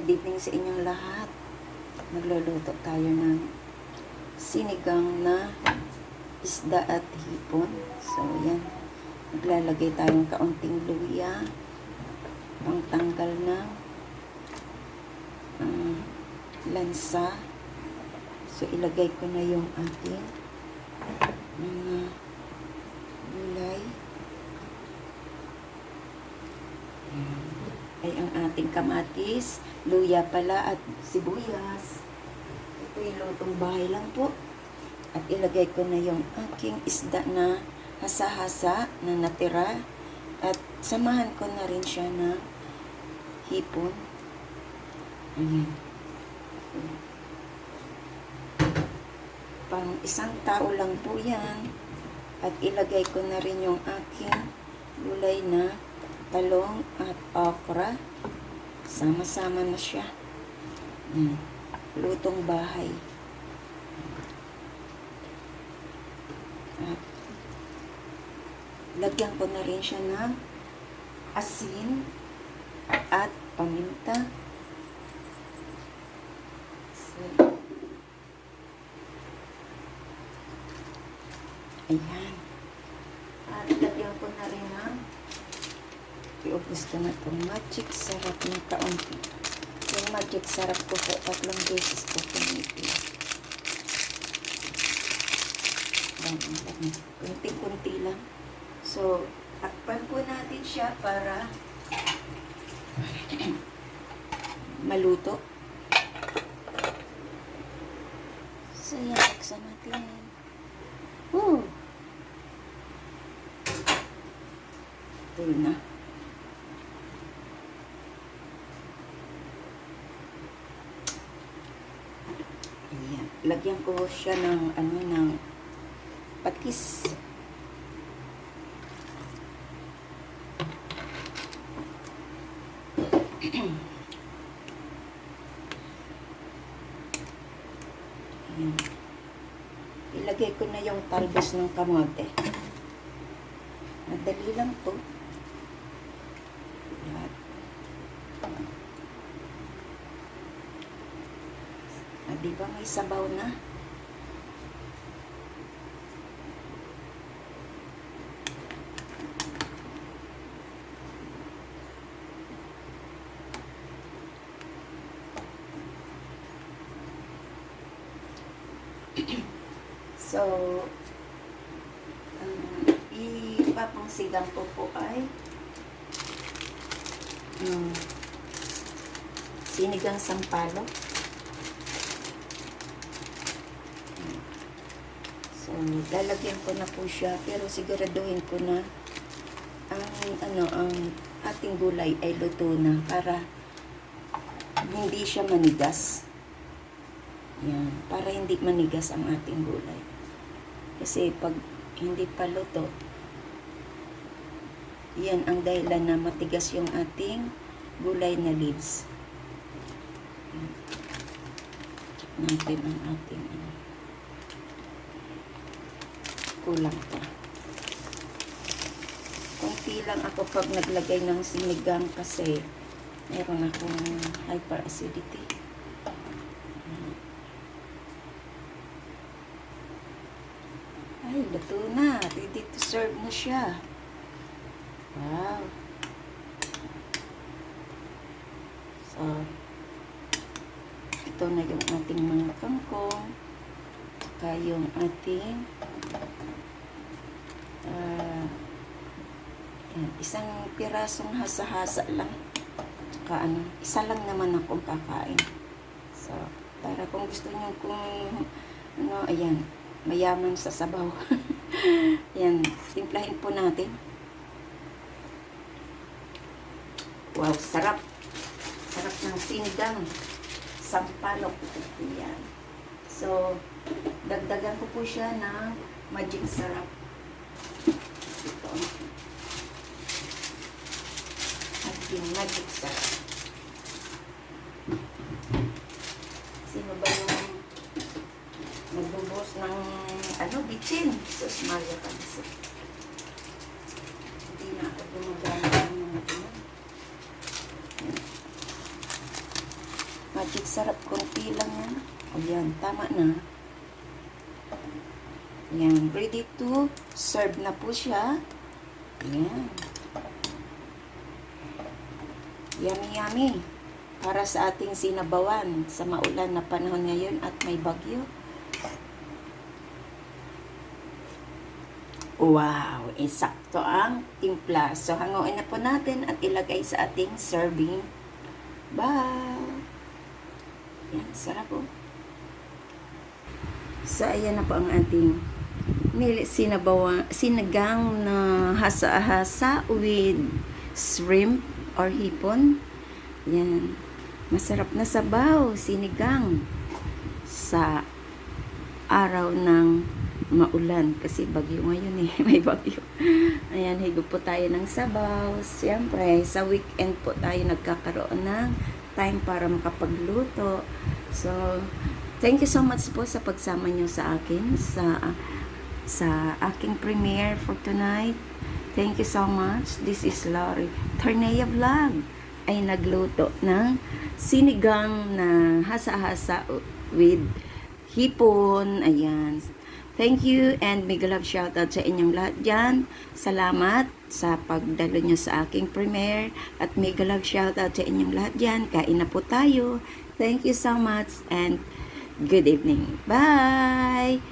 Good evening sa inyong lahat. Magluluto tayo ng sinigang na isda at hipon. So, yan. Maglalagay tayo ng kaunting luya. Pangtanggal ng ah, lansa. So, ilagay ko na yung ating mga gulay. Yan. Ay ang ating kamatis, luya pala at sibuyas. Ito yung lutong bahay lang po. At ilagay ko na yung aking isda na hasa-hasa na natira. At samahan ko na rin siya ng hipon. Ayan. Pang isang tao lang po yan. At ilagay ko na rin yung aking gulay na talong at okra. Sama-sama na siya. Yan. Lutong bahay. At lagyan ko na rin siya ng asin at paminta. So, ayan. At lagyan ko na rin ng iubos ko na itong magic sarap ng kaunti. Yung magic sarap ko po, tatlong beses ko pinipil. Kunti-kunti lang. So, takpan po natin siya para maluto. So, yan, taksan natin. Woo! Ito na. Ayan. Lagyan ko siya ng ano ng patis. Ilagay ko na yung talbos ng kamote. Madali lang to. Lahat. Ah, di ba may sabaw na? so, um, ipapangsigang ko po ay um, sinigang sampalo. So, lalagyan ko na po siya, pero siguraduhin ko na ang ano ang ating gulay ay luto na para hindi siya manigas. Yan, para hindi manigas ang ating gulay. Kasi pag hindi pa luto, yan ang dahilan na matigas yung ating gulay na leaves. Natin ang ating ano kulang pa. Kunti lang ako pag naglagay ng sinigang kasi meron akong hyperacidity. Ay, luto na. Ready to serve na siya. Wow. So, ito na yung ating mga kangkong. Saka yung ating Ah, yan, isang pirasong hasa-hasa lang. Tsaka ano, isa lang naman akong kakain. So, para kung gusto niyo kung ano, ayan, mayaman sa sabaw. yan, timplahin po natin. Wow, sarap. Sarap ng sinigang. Sampalok. Yan. So, dagdagan ko po siya ng magic sarap. Ito. Ating magic sarap. Sino ba yung nagbubuhos ng ano, bitchin? Sus, Maria Kansi. Hindi na ako gumagana ng ano. Yan. Sarap konti lang yan. O yan, tama na. Yan, ready to serve na po siya. Yan. Yummy, yummy. Para sa ating sinabawan sa maulan na panahon ngayon at may bagyo. Wow, isakto ang timpla. So, hanguin na po natin at ilagay sa ating serving bowl. Yan, sarap po. So, ayan na po ang ating sinabawa, sinagang na hasa-hasa with shrimp or hipon. Yan. Masarap na sabaw, sinigang sa araw ng maulan kasi bagyo ngayon eh, may bagyo. Ayan, higop po tayo ng sabaw. Siyempre, sa weekend po tayo nagkakaroon ng time para makapagluto. So, thank you so much po sa pagsama nyo sa akin sa sa aking premiere for tonight. Thank you so much. This is Lori Tornea Vlog ay nagluto ng sinigang na hasa-hasa with hipon. Ayan. Thank you and big love shoutout sa inyong lahat dyan. Salamat sa pagdalo nyo sa aking premiere at mega love shoutout sa inyong lahat dyan. Kain na po tayo. Thank you so much and good evening. Bye!